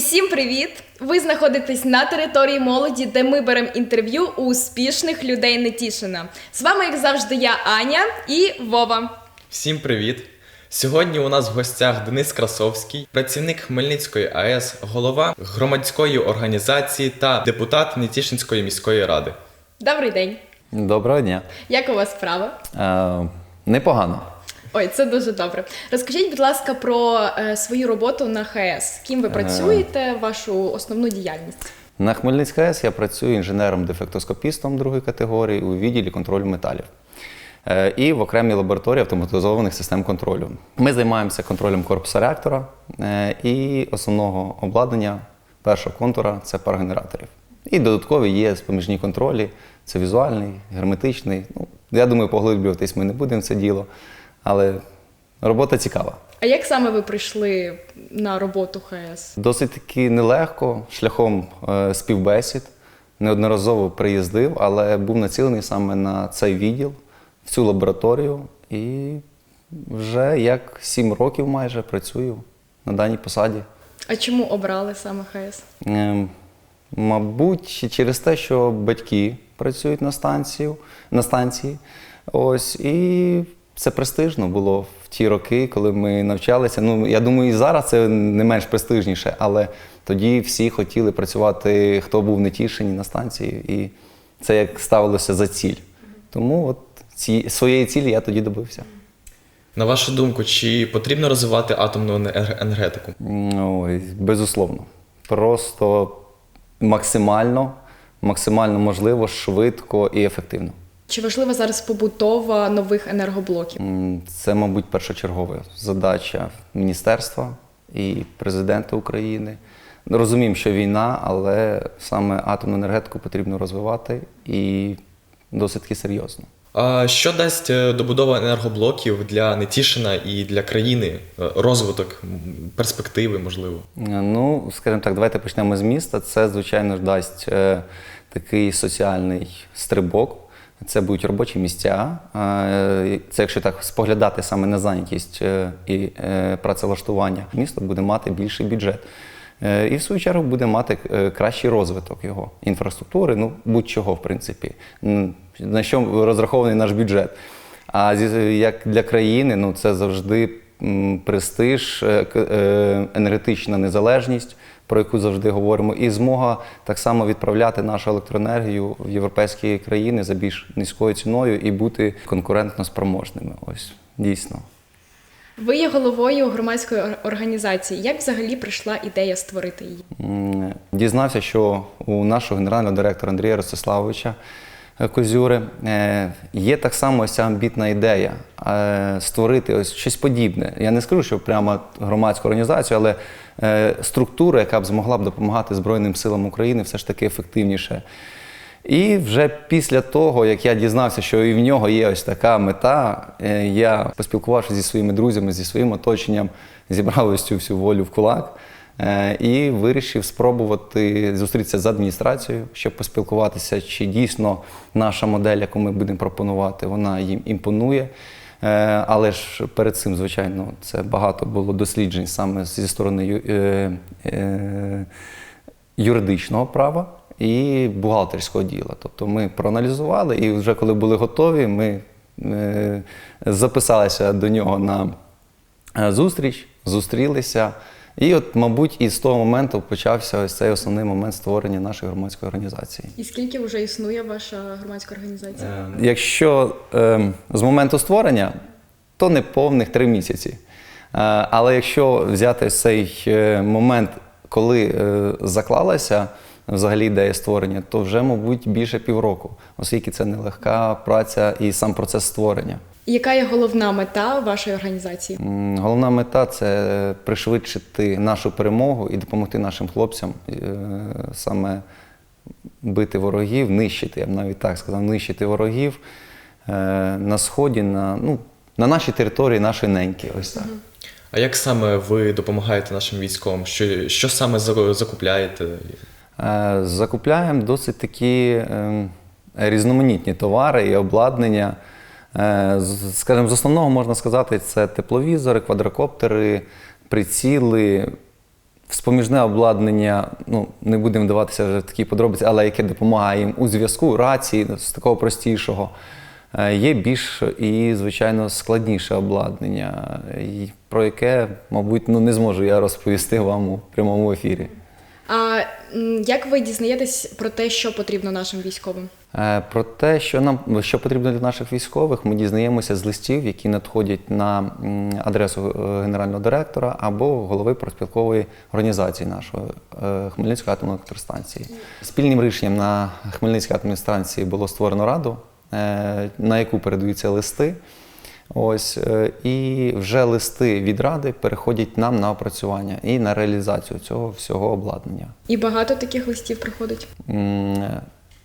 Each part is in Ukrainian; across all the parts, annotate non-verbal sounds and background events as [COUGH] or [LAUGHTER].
Усім привіт! Ви знаходитесь на території молоді, де ми беремо інтерв'ю у успішних людей Нетішина. З вами, як завжди, я Аня і Вова. Всім привіт! Сьогодні у нас в гостях Денис Красовський, працівник Хмельницької АЕС, голова громадської організації та депутат Нетішинської міської ради. Добрий день! Доброго дня. Як у вас справа? Е, непогано. Ой, це дуже добре. Розкажіть, будь ласка, про е, свою роботу на ХС. Ким ви працюєте, вашу основну діяльність? На Хмельницькій АЕС я працюю інженером-дефектоскопістом другої категорії у відділі контролю металів. Е, І в окремій лабораторії автоматизованих систем контролю. Ми займаємося контролем корпуса реактора е, і основного обладнання першого контура це пар генераторів. І додаткові є споміжні контролі, це візуальний, герметичний. Ну, я думаю, поглиблюватись ми не будемо в це діло, але робота цікава. А як саме ви прийшли на роботу ХС? Досить таки нелегко, шляхом е, співбесід. Неодноразово приїздив, але був націлений саме на цей відділ, в цю лабораторію. І вже як сім років майже працюю на даній посаді. А чому обрали саме ХС? Ем, Мабуть, через те, що батьки працюють на станцію, на станції. Ось, і це престижно було в ті роки, коли ми навчалися. Ну, я думаю, і зараз це не менш престижніше, але тоді всі хотіли працювати, хто був в Нетішині на станції, і це як ставилося за ціль. Тому от ці, своєї цілі я тоді добився. На вашу думку, чи потрібно розвивати атомну енергетику? Ой, безусловно. Просто максимально, максимально можливо, швидко і ефективно. Чи важлива зараз побутова нових енергоблоків? Це, мабуть, першочергова задача міністерства і президента України. Розуміємо, що війна, але саме атомну енергетику потрібно розвивати і досить таки серйозно. А що дасть е, добудова енергоблоків для Нетішина і для країни? Е, Розвиток, перспективи, можливо? Е, Ну, скажімо так, давайте почнемо з міста. Це, звичайно ж, дасть такий соціальний стрибок. Це будуть робочі місця. Е, Це якщо так споглядати саме на зайнятість е, і е, працевлаштування, місто буде мати більший бюджет. І в свою чергу буде мати кращий розвиток його інфраструктури, ну будь-чого, в принципі, на що розрахований наш бюджет. А як для країни, ну це завжди престиж, енергетична незалежність, про яку завжди говоримо, і змога так само відправляти нашу електроенергію в європейські країни за більш низькою ціною і бути конкурентно спроможними. Ось дійсно. Ви є головою громадської організації. Як взагалі прийшла ідея створити її? Дізнався, що у нашого генерального директора Андрія Ростиславовича Козюри е, є так само ця амбітна ідея е, створити ось щось подібне. Я не скажу, що прямо громадську організацію, але е, структуру, яка б змогла б допомагати Збройним силам України все ж таки ефективніше. І вже після того, як я дізнався, що і в нього є ось така мета, я поспілкувавшися зі своїми друзями, зі своїм оточенням, зібрав ось цю всю волю в кулак і вирішив спробувати зустрітися з адміністрацією, щоб поспілкуватися, чи дійсно наша модель, яку ми будемо пропонувати, вона їм імпонує. Е, Але ж перед цим, звичайно, це багато було досліджень саме зі сторони е, е, юридичного права і бухгалтерського діла. Тобто ми проаналізували, і вже коли були готові, ми е, записалися до нього на е, зустріч, зустрілися. І от, мабуть, із того моменту почався ось цей основний момент створення нашої громадської організації. І скільки вже існує ваша громадська організація? Якщо е, з моменту створення, то не повних три місяці. Е, але якщо взяти цей е, момент, коли е, заклалася взагалі ідея створення, то вже, мабуть, більше півроку, оскільки це нелегка праця і сам процес створення. Яка є головна мета вашої організації? Головна мета це пришвидшити нашу перемогу і допомогти нашим хлопцям е, саме бити ворогів, нищити, я б навіть так сказав, нищити ворогів е, на сході, на, ну, на нашій території, нашої неньки. Ось так. А як саме ви допомагаєте нашим військовим? Що, що саме закупляєте? Е, Закупляємо досить такі е, різноманітні товари і обладнання. Е, Скажімо, з основного можна сказати, це тепловізори, квадрокоптери, приціли, Вспоміжне обладнання, ну не будемо вдаватися вже в такі подробиці, але яке допомагає їм у зв'язку, рації, з такого простішого. Е, Є більш і, звичайно, складніше обладнання, про яке, мабуть, ну, не зможу я розповісти вам у прямому ефірі. А як ви дізнаєтесь про те, що потрібно нашим військовим? Е, Про те, що нам що потрібно для наших військових, ми дізнаємося з листів, які надходять на адресу е, генерального директора або голови профспілкової організації нашої е, Хмельницької атомної електростанції. Спільним рішенням на Хмельницькій атомній станції було створено раду, на яку передаються листи. Ось і вже листи від ради переходять нам на опрацювання і на реалізацію цього всього обладнання. І багато таких листів приходить.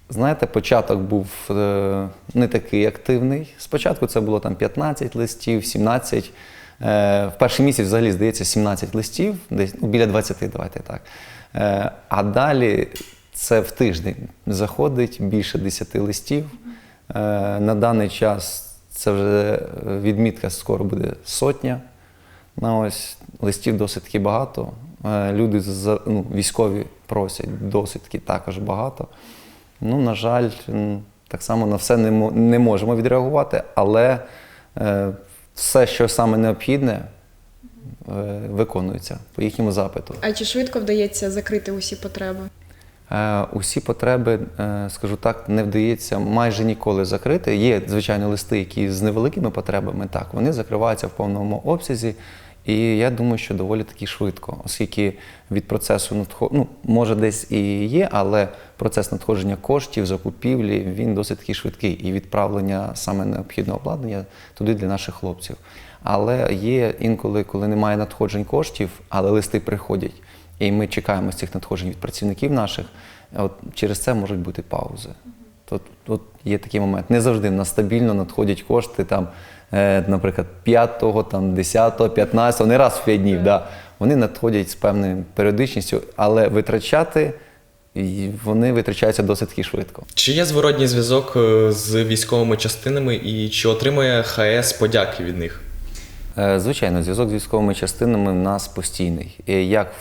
Знаєте, початок був е, не такий активний. Спочатку це було там 15 листів, 17. Е, В перший місяць взагалі здається 17 листів, десь ну, біля 20, давайте так. Е, А далі це в тиждень заходить більше 10 листів. На даний час це вже відмітка скоро буде сотня. Ну, ось листів досить таки багато. Люди ну, військові просять досить також багато. Ну, на жаль, так само на все не, можемо відреагувати, але е, все, що саме необхідне, е, виконується по їхньому запиту. А чи швидко вдається закрити усі потреби? Е, Усі потреби, скажу так, не вдається майже ніколи закрити. Є, звичайно, листи, які з невеликими потребами, так, вони закриваються в повному обсязі. І я думаю, що доволі таки швидко, оскільки від процесу надходження, ну, може десь і є, але процес надходження коштів, закупівлі, він досить таки швидкий. І відправлення саме необхідного обладнання туди для наших хлопців. Але є інколи, коли немає надходжень коштів, але листи приходять. І ми чекаємо з цих надходжень від працівників наших. От через це можуть бути паузи. Тут, тут є такий момент. Не завжди в нас стабільно надходять кошти, там, наприклад, 5, там, 10, 15, не раз в 5 днів. Да. Вони надходять з певною періодичністю, але витрачати і вони витрачаються досить таки швидко. Чи є зворотній зв'язок е, з військовими частинами і чи отримує ХС подяки від них? Е, Звичайно, зв'язок з військовими частинами в нас постійний. Е, Як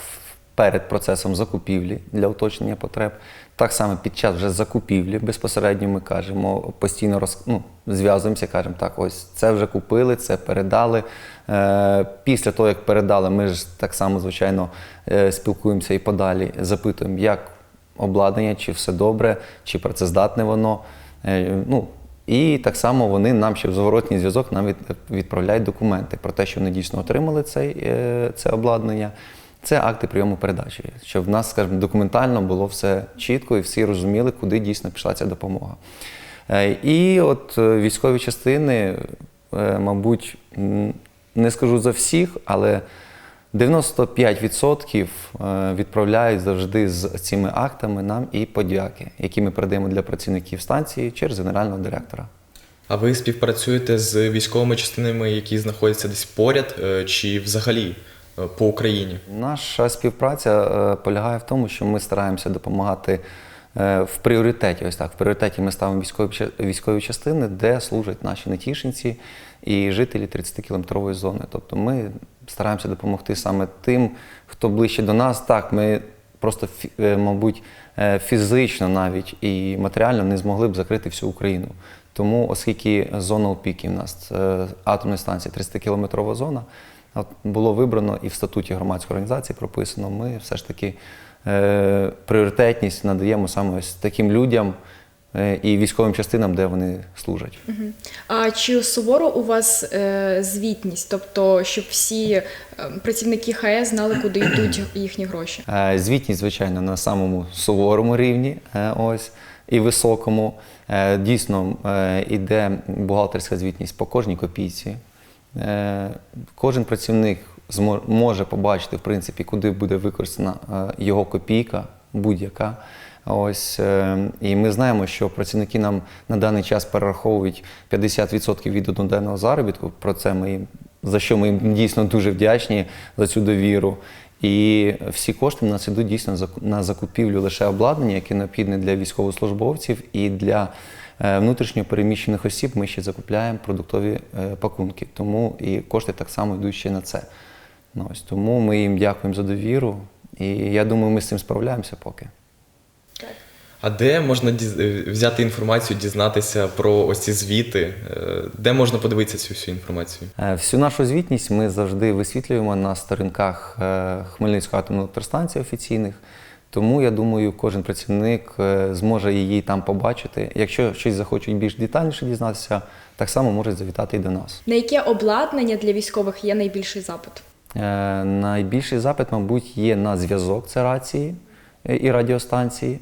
перед процесом закупівлі для уточнення потреб, так само під час вже закупівлі безпосередньо ми кажемо, постійно роз, ну, зв'язуємося, кажемо, так, ось це вже купили, це передали. Е, Після того, як передали, ми ж так само, звичайно, е, спілкуємося і подалі, запитуємо, як обладнання, чи все добре, чи працездатне воно. Е, Ну, і так само вони нам ще в зворотній зв'язок нам від- відправляють документи про те, що вони дійсно отримали цей, е, це обладнання. Це акти прийому передачі, щоб в нас, скажімо, документально було все чітко і всі розуміли, куди дійсно пішла ця допомога. Е, І от е, військові частини, е, мабуть, не скажу за всіх, але 95% е, відправляють завжди з цими актами нам і подяки, які ми передаємо для працівників станції через генерального директора. А ви співпрацюєте з військовими частинами, які знаходяться десь поряд, чи взагалі по Україні? Наша співпраця е, полягає в тому, що ми стараємося допомагати е, в пріоритеті. Ось так, в пріоритеті ми ставимо військові, військові частини, де служать наші нетішинці і жителі 30-кілометрової зони. Тобто ми стараємося допомогти саме тим, хто ближче до нас. Так, ми просто, е, мабуть, е, фізично навіть і матеріально не змогли б закрити всю Україну. Тому, оскільки зона опіки в нас е, атомної станції 30-кілометрова зона, було вибрано і в статуті громадської організації прописано, ми все ж таки е, пріоритетність надаємо саме ось таким людям е, і військовим частинам, де вони служать. А чи суворо у вас е, звітність, тобто щоб всі е, працівники ХС знали, куди йдуть їхні гроші? Е, Звітність, звичайно, на самому суворому рівні, е, ось і високому. Е, Дійсно, е, іде бухгалтерська звітність по кожній копійці. Е, Кожен працівник може побачити, в принципі, куди буде використана е, його копійка, будь-яка. Ось, е, і ми знаємо, що працівники нам на даний час перераховують 50% від одноденного заробітку. Про це ми їм за що ми їм дійсно дуже вдячні за цю довіру. І всі кошти в нас йдуть дійсно на закупівлю лише обладнання, яке необхідне для військовослужбовців і для внутрішньо переміщених осіб. Ми ще закупляємо продуктові е, пакунки. Тому і кошти так само йдуть ще на це. Ну, ось, тому ми їм дякуємо за довіру І я думаю, ми з цим справляємося поки. А де можна діз- е, взяти інформацію, дізнатися про ось ці звіти? Е, Де можна подивитися цю всю інформацію? Е, Всю нашу звітність ми завжди висвітлюємо на сторінках е, Хмельницької атомної електростанції офіційних. Тому я думаю, кожен працівник е, зможе її там побачити. Якщо щось захочуть більш детальніше дізнатися, так само можуть завітати і до нас. На яке обладнання для військових є найбільший запит? Е, Найбільший запит, мабуть, є на зв'язок це рації е, і радіостанції,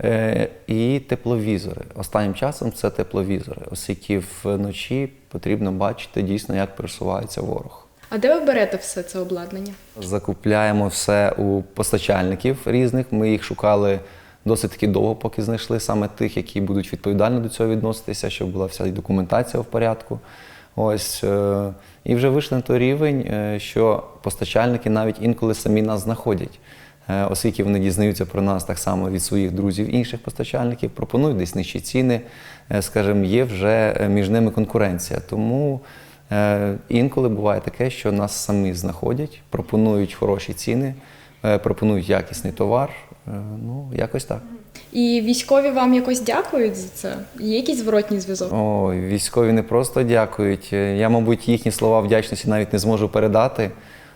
е, і тепловізори. Останнім часом це тепловізори, оскільки вночі потрібно бачити дійсно, як пересувається ворог. А де ви берете все це обладнання? Закупляємо все у постачальників різних. Ми їх шукали досить таки довго, поки знайшли саме тих, які будуть відповідально до цього відноситися, щоб була вся документація в порядку. Ось е, і вже вийшли на той рівень, е, що постачальники навіть інколи самі нас знаходять. Е, Оскільки вони дізнаються про нас так само від своїх друзів інших постачальників, пропонують десь нижчі ціни, скажімо, є вже між ними конкуренція. Тому Інколи буває таке, що нас самі знаходять, пропонують хороші ціни, е, пропонують якісний товар. Е, Ну, якось так. І військові вам якось дякують за це? Є якийсь зворотній зв'язок? Ой, військові не просто дякують. Е, Я, мабуть, їхні слова вдячності навіть не зможу передати,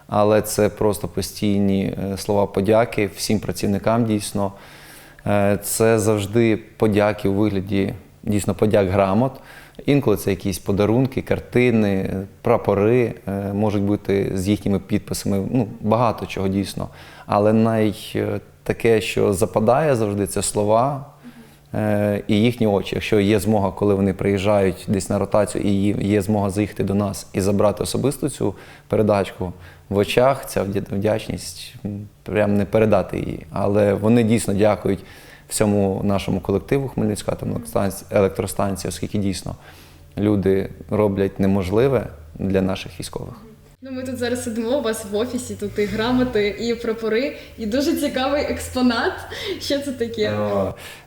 але це просто постійні е, слова подяки всім працівникам дійсно. Е, Це завжди подяки у вигляді дійсно подяк грамот. Інколи це якісь подарунки, картини, прапори е, можуть бути з їхніми підписами. Ну, багато чого дійсно. Але найтаке, що западає завжди, це слова е, і їхні очі. Якщо є змога, коли вони приїжджають десь на ротацію, і є- змога заїхати до нас і забрати особисто цю передачку, в очах ця вдя- вдячність прям не передати її. Але вони дійсно дякують всьому нашому колективу електростанції- електростанції, оскільки дійсно люди роблять неможливе для наших військових. Ну, ми тут зараз сидимо у вас в офісі, тут і грамоти, і прапори, і дуже цікавий експонат. Що це таке?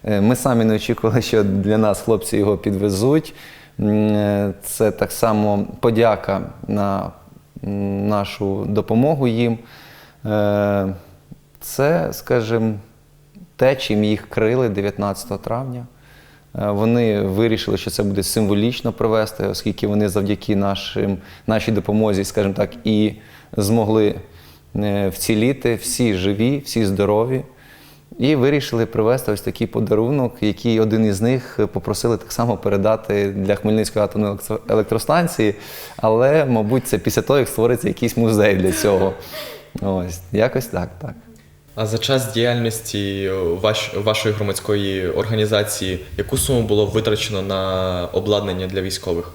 Е, Ми самі не очікували, що для нас хлопці його підвезуть. Е, Це так само подяка на нашу допомогу їм. Е, Це, скажімо, те, чим їх крили 19 травня. Е, Вони вирішили, що це буде символічно провести, оскільки вони завдяки нашим, нашій допомозі, скажімо так, і змогли е, вціліти, всі живі, всі здорові. І вирішили привезти ось такий подарунок, який один із них попросили так само передати для Хмельницької атомної електростанції. Але, мабуть, це після того, як створиться якийсь музей для цього. Ось, якось так, так. А за час діяльності ваш, вашої громадської організації, яку суму було витрачено на обладнання для військових?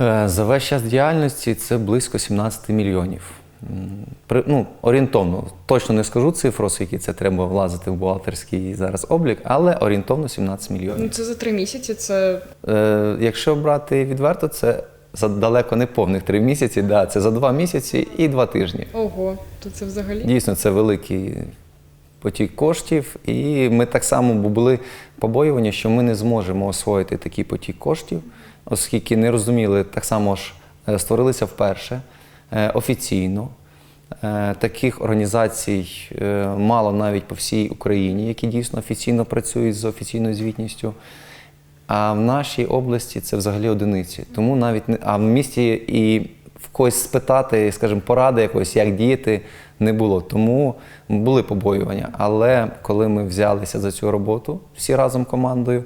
Е, За весь час діяльності це близько 17 мільйонів. При, ну, орієнтовно, точно не скажу цифру, оскільки це треба влазити в бухгалтерський зараз облік, але орієнтовно 17 мільйонів. Ну, це за три місяці. Це Е, якщо брати відверто, це за далеко не повних три місяці, да, це за два місяці і два тижні. ого, то це взагалі. Дійсно, це великий потік коштів, і ми так само були побоювані, що ми не зможемо освоїти такий потік коштів, оскільки не розуміли, так само ж е, створилися вперше е, офіційно. Е, Таких організацій мало навіть по всій Україні, які дійсно офіційно працюють з офіційною звітністю. А в нашій області це взагалі одиниці. Тому навіть не а в місті і в когось спитати, скажімо, поради якоїсь, як діяти, не було. Тому були побоювання. Але коли ми взялися за цю роботу всі разом командою,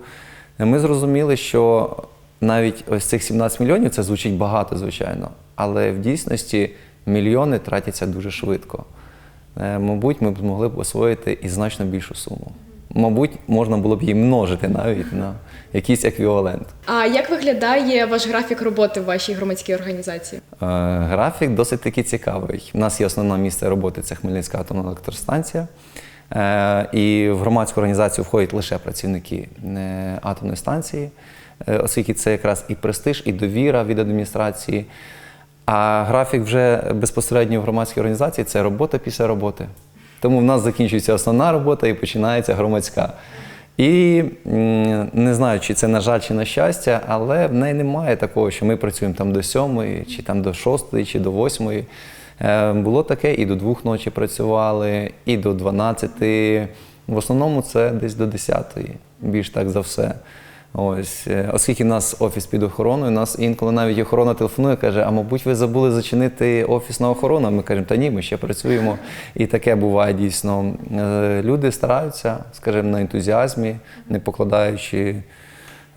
ми зрозуміли, що навіть ось цих 17 мільйонів це звучить багато, звичайно. Але в дійсності мільйони тратяться дуже швидко. Е, Мабуть, ми б змогли б освоїти і значно більшу суму. Мабуть, можна було б її множити навіть на якийсь еквівалент. А як виглядає ваш графік роботи в вашій громадській організації? Е, Графік досить таки цікавий. У нас є основне місце роботи це Хмельницька атомна електростанція. Е, І в громадську організацію входять лише працівники е, атомної станції, е, оскільки це якраз і престиж, і довіра від адміністрації. А графік вже безпосередньо в громадській організації це робота після роботи. Тому в нас закінчується основна робота і починається громадська. І не знаю, чи це на жаль, чи на щастя, але в неї немає такого, що ми працюємо там до сьомої, чи там до шостої, чи до восьмої. Е, Було таке, і до двох ночі працювали, і до 12. В основному це десь до 10, більш так за все. Ось, е, оскільки в нас офіс під охороною, нас інколи навіть охорона телефонує, каже: а мабуть, ви забули зачинити офіс на охорону. Ми кажемо, та ні, ми ще працюємо. І таке буває дійсно. Е, Люди стараються, скажімо, на ентузіазмі, не покладаючи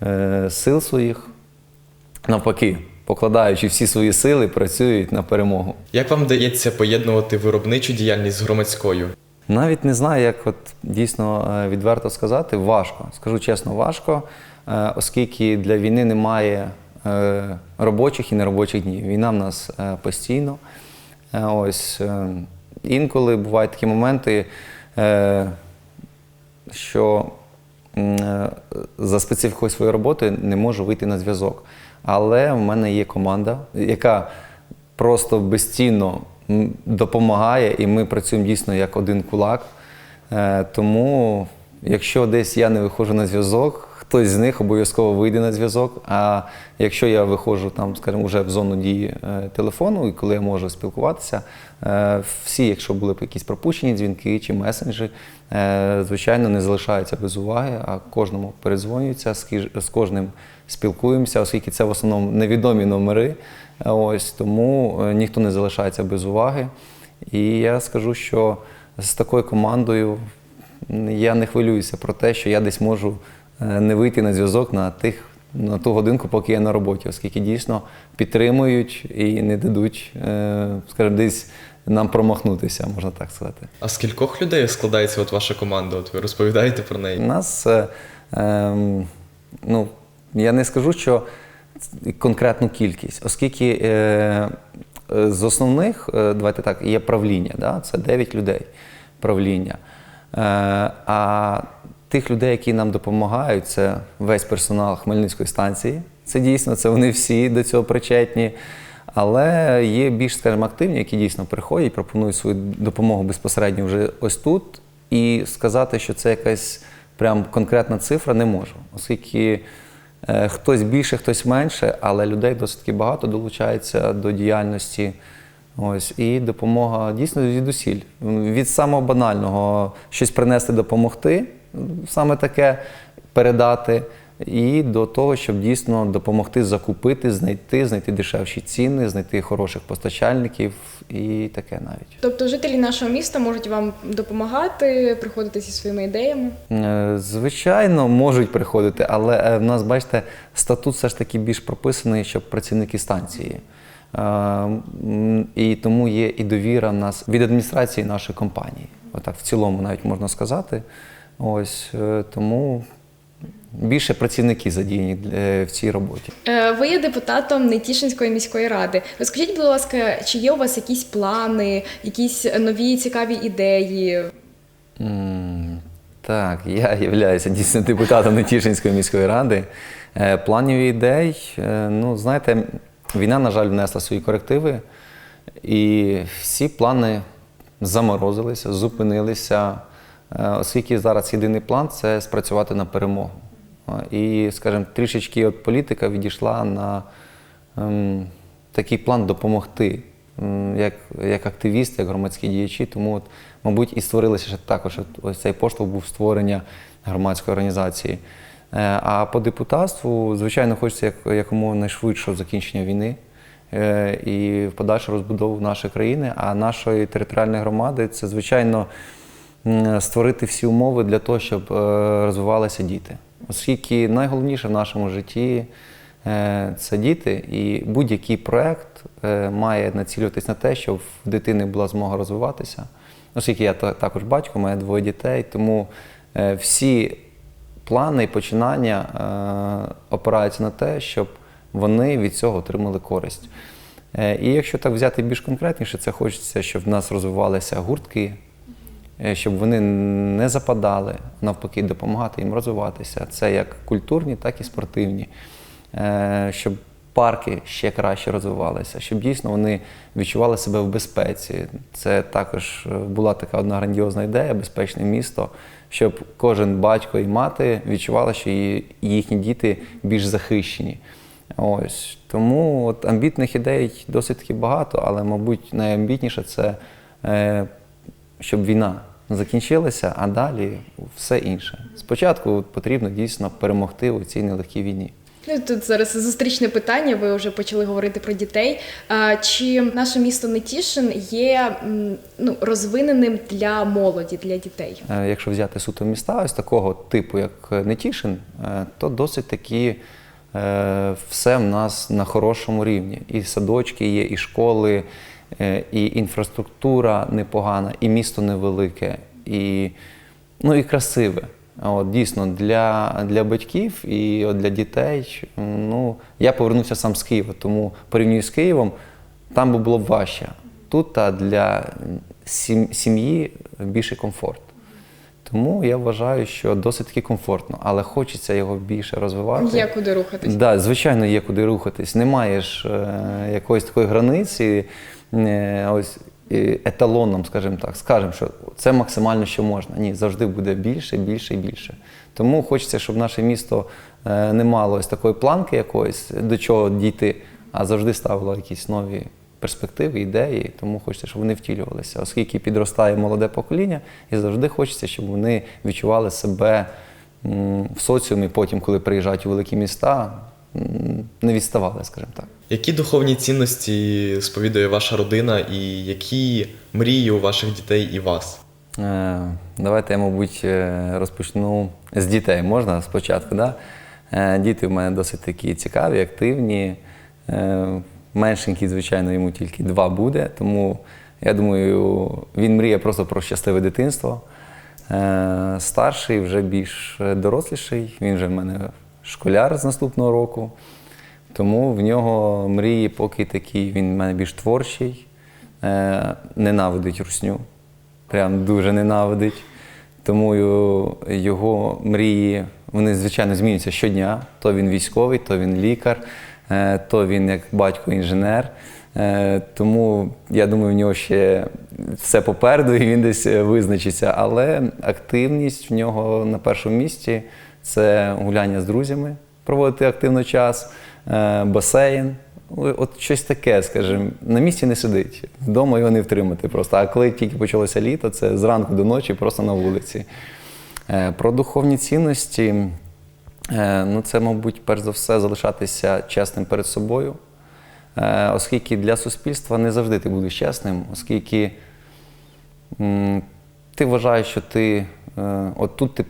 е, сил своїх, навпаки, покладаючи всі свої сили, працюють на перемогу. Як вам вдається поєднувати виробничу діяльність з громадською? Навіть не знаю, як от дійсно відверто сказати, важко. Скажу чесно, важко, оскільки для війни немає е, робочих і неробочих днів. Війна в нас е, постійно. Е, Ось е, інколи бувають такі моменти, е, що е, за специфікою своєї роботи не можу вийти на зв'язок. Але в мене є команда, яка просто безцінно допомагає, і ми працюємо дійсно як один кулак. Е, Тому, якщо десь я не виходжу на зв'язок, хтось з них обов'язково вийде на зв'язок. А якщо я виходжу там, скажімо, вже в зону дії е, телефону, і коли я можу спілкуватися, е, всі, якщо були б якісь пропущені дзвінки чи месенджі, е, звичайно, не залишаються без уваги, а кожному передзвонюються, з кожним спілкуємося, оскільки це в основному невідомі номери. Ось тому ніхто не залишається без уваги. І я скажу, що з такою командою я не хвилююся про те, що я десь можу не вийти на зв'язок на тих. На ту годинку, поки я на роботі, оскільки дійсно підтримують і не дадуть, е, скажімо, десь нам промахнутися, можна так сказати. А з кількох людей складається от ваша команда? От ви розповідаєте про У неї? нас, е, ем, ну, я не скажу, що конкретну кількість, оскільки е, е, з основних, е, давайте так, є правління, да? це 9 людей правління. Е, а тих людей, які нам допомагають, це весь персонал Хмельницької станції. Це дійсно, це вони всі до цього причетні. Але є більш, скажімо, активні, які дійсно приходять, пропонують свою допомогу безпосередньо вже ось тут. І сказати, що це якась прям конкретна цифра, не можу, оскільки е, хтось більше, хтось менше, але людей досить багато долучається до діяльності. Ось і допомога дійсно звідусіль. Від самого банального щось принести, допомогти, саме таке передати, і до того, щоб дійсно допомогти закупити, знайти, знайти дешевші ціни, знайти хороших постачальників і таке навіть. Тобто жителі нашого міста можуть вам допомагати, приходити зі своїми ідеями. Е, Звичайно, можуть приходити, але е, в нас, бачите, статут все ж таки більш прописаний, щоб працівники станції. Е, І тому є і довіра в нас від адміністрації нашої компанії. Отак, в цілому навіть можна сказати. Ось е, тому більше працівники задіяні е, в цій роботі. Е, Ви є депутатом Нетішинської міської ради. Розкажіть, будь ласка, чи є у вас якісь плани, якісь нові цікаві ідеї? Так, я являюся дійсно депутатом Нетішинської міської ради. Планів і ідей, ну, знаєте, війна, на жаль, внесла свої корективи, і всі плани заморозилися, зупинилися, оскільки зараз єдиний план це спрацювати на перемогу. Е, І, скажімо, трішечки от політика відійшла на ем, такий план допомогти м, як, як активісти, як громадські діячі. Тому, от, мабуть, і створилося ще також. Ось цей поштовх був створення громадської організації. Е, А по депутатству, звичайно, хочеться як, якомога найшвидшого закінчення війни е, і в подальшу розбудову нашої країни, а нашої територіальної громади це, звичайно, створити всі умови для того, щоб е, розвивалися діти. Оскільки найголовніше в нашому житті е, це діти, і будь-який проект е, має націлюватись на те, щоб в дитини була змога розвиватися. Оскільки я також батько, маю двоє дітей, тому всі плани і починання опираються на те, щоб вони від цього отримали користь. І якщо так взяти більш конкретніше, це хочеться, щоб в нас розвивалися гуртки, щоб вони не западали, навпаки, допомагати їм розвиватися. Це як культурні, так і спортивні. Е, Щоб парки ще краще розвивалися, щоб дійсно вони відчували себе в безпеці. Це також е, була така одна грандіозна ідея безпечне місто, щоб кожен батько і мати відчували, що їхні діти більш захищені. Ось тому от амбітних ідей досить таки багато, але, мабуть, найамбітніше це е, щоб війна закінчилася, а далі все інше. Спочатку потрібно дійсно перемогти у цій нелегкій війні. Ну, тут зараз зустрічне питання. Ви вже почали говорити про дітей. А, чи наше місто Нетішин є ну, розвиненим для молоді, для дітей? Е, Якщо взяти суто міста, ось такого типу, як Нетішин, е, то досить таки е, все в нас на хорошому рівні. І садочки є, і школи, і інфраструктура непогана, і місто невелике, і, ну, і красиве. От, дійсно, для, для батьків і от для дітей. Ну, я повернувся сам з Києва, тому порівнюю з Києвом, там би було б важче. Тут та для сім'ї більше комфорт. Тому я вважаю, що досить таки комфортно, але хочеться його більше розвивати. Є куди рухатись? Да, звичайно, є куди рухатись. Немає ж е, якоїсь такої границі, е, ось е, еталоном, скажімо так, скажемо, що це максимально, що можна. Ні, завжди буде більше, більше і більше. Тому хочеться, щоб наше місто е, не мало ось такої планки якоїсь, до чого дійти, а завжди ставило якісь нові перспективи, ідеї. Тому хочеться, щоб вони втілювалися, оскільки підростає молоде покоління, і завжди хочеться, щоб вони відчували себе в соціумі, потім, коли приїжджають у великі міста, не відставали, скажімо так. Які духовні цінності сповідує ваша родина і які мрії у ваших дітей і вас? Е, Давайте я, мабуть, е, розпочну з дітей. Можна спочатку? Да? Е, Діти в мене досить такі цікаві, активні. Меншенький, звичайно, йому тільки два буде, тому я думаю, він мріє просто про щасливе дитинство. Е, Старший вже більш доросліший, він вже в мене школяр з наступного року. Тому в нього мрії поки такі, він в мене більш творчий, е, ненавидить русню. Прям дуже ненавидить. Тому його- мрії, вони, звичайно, змінюються щодня. То він військовий, то він лікар, то він як батько інженер. Е, Тому я думаю, в нього ще все попереду, і він десь е, визначиться. Але активність в нього на першому місці це гуляння з друзями, проводити активно час, е, басейн. От щось таке, скажімо, на місці не сидить. Вдома його не втримати просто. А коли тільки почалося літо, це зранку до ночі просто на вулиці. Е, Про духовні цінності, е, ну це, мабуть, перш за все, залишатися чесним перед собою. Е, Оскільки для суспільства не завжди ти будеш чесним, оскільки ти вважаєш, що ти е, от тут ти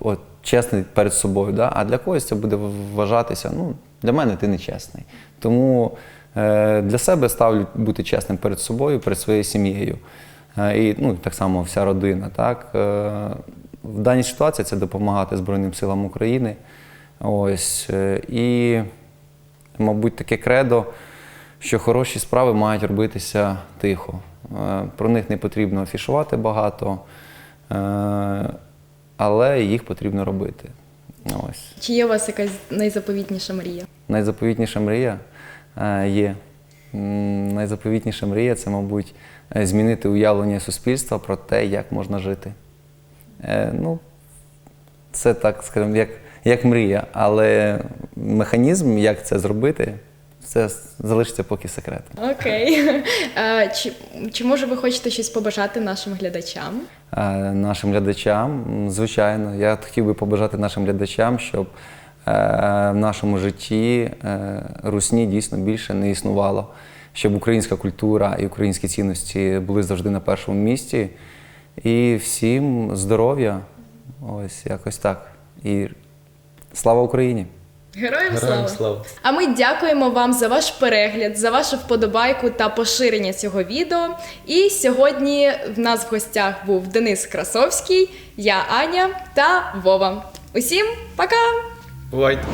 от, чесний перед собою, да? а для когось це буде вважатися, ну, для мене ти не чесний. Тому е, для себе ставлю бути чесним перед собою, перед своєю сім'єю. Е, і ну, так само вся родина. Так? В даній ситуації це допомагати Збройним силам України. Ось, е, і, мабуть, таке кредо, що хороші справи мають робитися тихо. Е, Про них не потрібно афішувати багато, е, але їх потрібно робити. Ось. Чи є у вас якась найзаповітніша мрія? Найзаповітніша мрія є. Найзаповітніша мрія це, мабуть, змінити уявлення суспільства про те, як можна жити. Е, Ну, це так, скажімо, як, як мрія, але механізм, як це зробити, це залишиться поки секретом. Окей. А, [LAUGHS] чи, чи може ви хочете щось побажати нашим глядачам? Е, нашим глядачам. Звичайно, я хотів би побажати нашим глядачам, щоб е, в нашому житті е, русні дійсно більше не існувало, щоб українська культура і українські цінності були завжди на першому місці. І всім здоров'я, ось якось так. І слава Україні! Героям Героям слава! слава! А ми дякуємо вам за ваш перегляд, за вашу вподобайку та поширення цього відео. І сьогодні в нас в гостях був Денис Красовський, я Аня та Вова. Усім пока! Бувайте!